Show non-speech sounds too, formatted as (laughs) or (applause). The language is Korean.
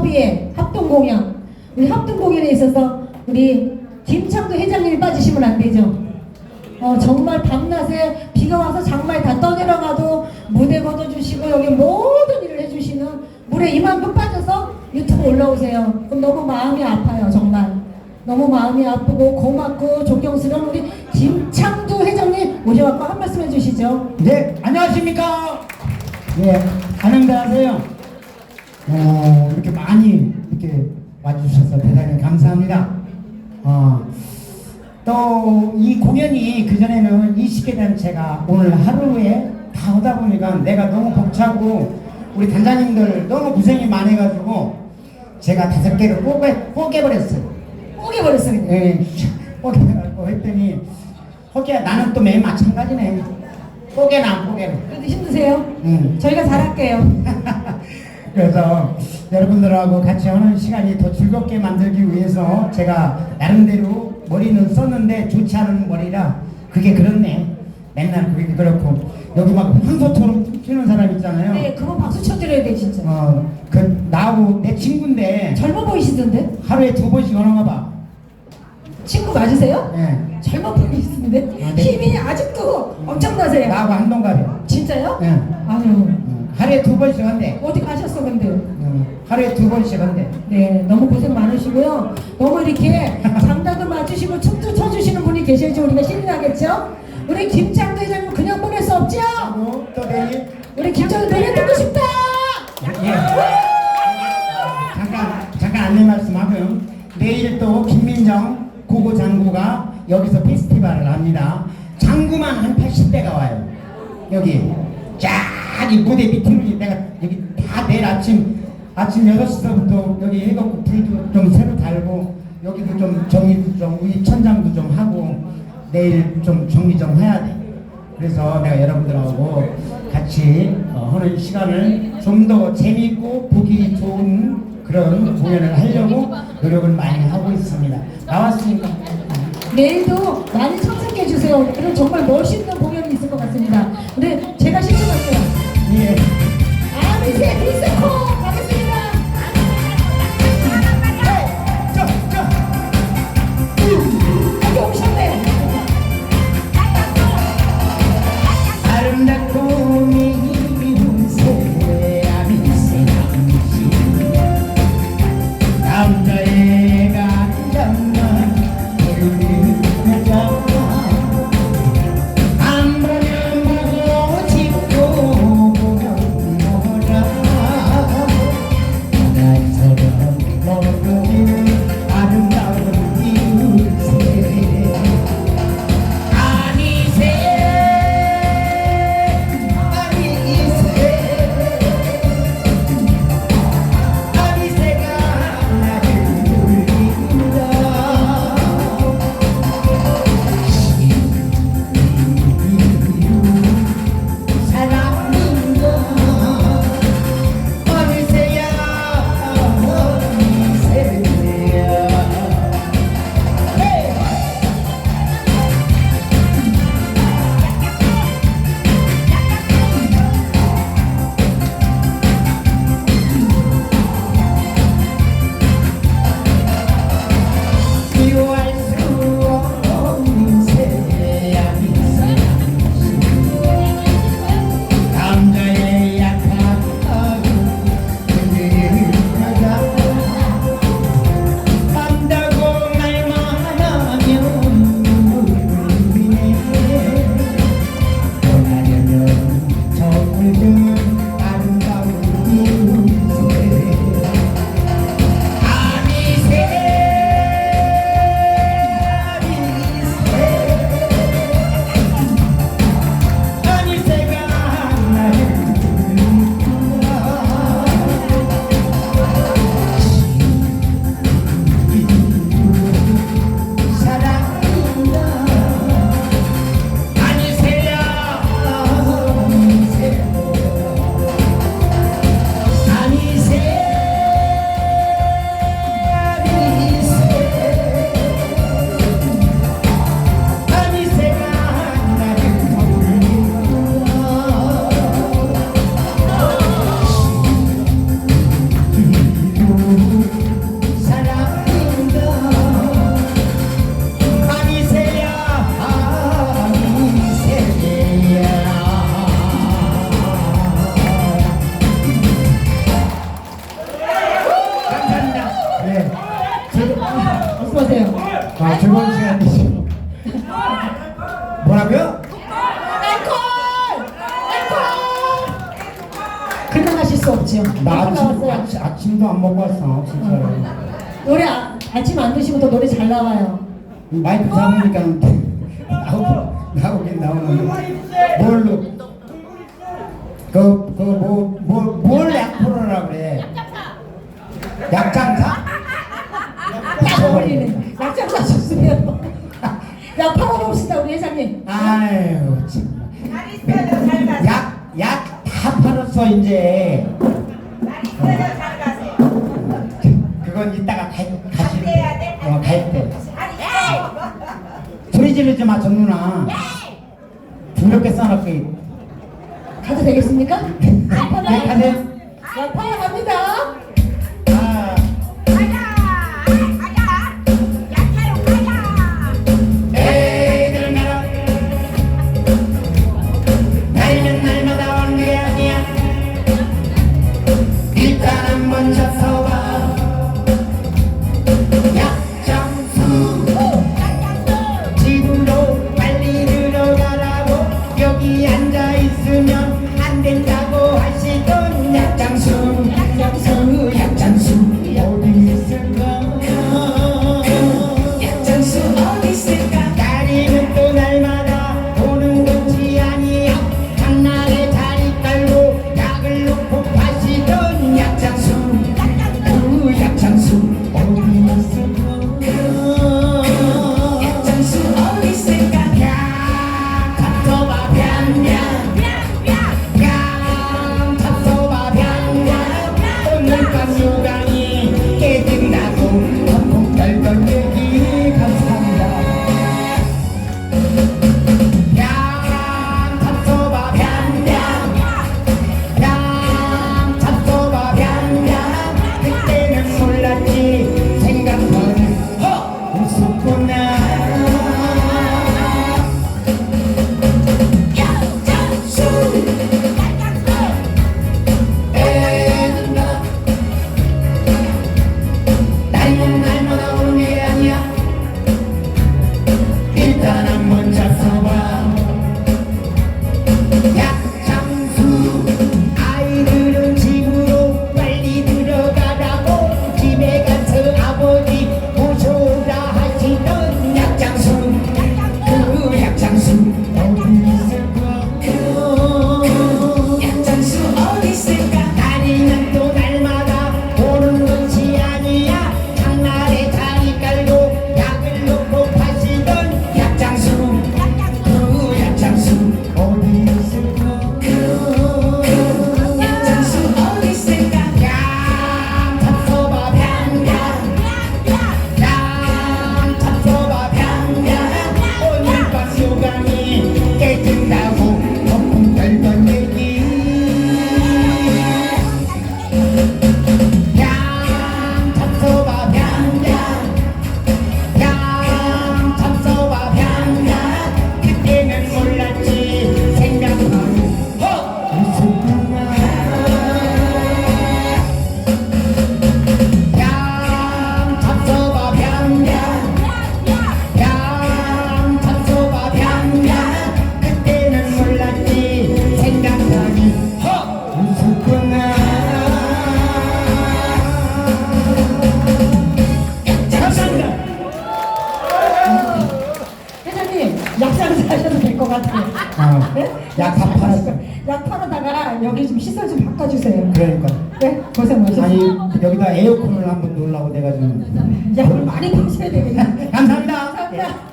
협의회 합동 공연 우리 합동 공연에 있어서 우리 김창도 회장님이 빠지시면 안 되죠. 어, 정말 밤낮에 비가 와서 장말 다 떠내려가도 무대 걷어주시고 여기 모든 일을 해주시는 물에 이만큼 빠져서 유튜브 올라오세요. 그럼 너무 마음이 아파요 정말. 너무 마음이 아프고 고맙고 존경스러운 우리 김창두 회장님 모셔갖고 한 말씀 해주시죠. 네, 안녕하십니까? 네, 안녕하세요. 어, 이렇게 많이 이렇게 와주셔서 대단히 감사합니다. 어, 또이 공연이 그전에는 20개 단체가 오늘 하루에 다 하다 보니까 내가 너무 벅차고 우리 단장님들 너무 고생이 많아가지고 제가 다섯 개를 뽀개, 뽀개버렸어요. 예, 뽀개라고 했더니 허기야 나는 또 매일 마찬가지네. 뽀개나 안 뽀개나. 그래도 힘드세요? 응. 저희가 잘할게요. (laughs) 그래서 여러분들하고 같이 하는 시간이 더 즐겁게 만들기 위해서 제가 나름대로 머리는 썼는데 좋지 않은 머리라 그게 그렇네. 맨날 그게 그렇고 여기 막 황소처럼 튀는 사람 있잖아요. 네, 그거 박수 쳐드려야 돼 진짜. 어, 그 나하고 내 친구인데 젊어 보이시던데? 하루에 두 번씩 오는가 봐. 친구 맞으세요? 예. 젊어 보이시는데 아, 네. 힘이 아직도 엄청나세요. 나하고 한 동갑이야. 진짜요? 예. 아유 어, 하루에 두 번씩 한대. 어디 가셨어 근데? 어, 하루에 두 번씩 한대. 네, 너무 고생 많으시고요. 너무 이렇게 (laughs) 장단도 맞추시고 춤도 춰주시는 분이 계셔야지 우리가 신이 나겠죠? 우리 김창도 회장님 그냥 보낼 수 없죠? 하고 또 내일 우리 김창도 노래 듣고 싶다! 예. 잠깐 잠깐 안내 말씀하고요. 내일 또 김민정 고고 장구가 여기서 페스티벌을 합니다. 장구만 한 80대가 와요. 여기 쫙 이 무대 밑으로 내가 여기 다 내일 아침 아침 6시부터 여기 해갖고 불도 좀 새로 달고 여기도 좀 정리도 좀 우리 천장도 좀 하고 내일 좀 정리 좀 해야 돼. 그래서 내가 여러분들하고 같이 어, 하는 시간을 좀 더 재밌고 보기 좋은 그런 공연을 하려고 노력을 많이 하고 있습니다. 나왔으니까. 내일도 많이 참석해 주세요. 그럼 정말 멋있는 공연 수 없죠. 나 아침, 나왔어요. 아침, 아침도 안 먹고 왔어, 진짜로. 노래 아, 아침 안 드시고 더 노래 잘 나와요. 마이크 잡으니까 나오, 나오긴 나오는데. 뭘로? 그, 그, 뭐, 뭐, 뭘 약프로라 그래? 약장사? 딱 어울리네. 약장사 좋으세요. 야 팔아봅시다 우리 회장님. 아유, 참. 약, 약 다 팔았어, 이제. 그건 이따가 가, 가실 때. 어, 갈 때. 소리 지르지 마, 전 누나. 두렵게 써놓고. 가도 되겠습니까? 네, 가세요. 같아요. 아, 네? 약다 팔았어. 약 팔아다가 여기 좀 시설 좀 바꿔주세요. 그러니까 네 고생 많으셨어요. 아니 여기다 에어컨을 한번 놓으려고 내가 지금 약을 많이 파셔야 되겠네. (laughs) 감사합니다 감사합니다.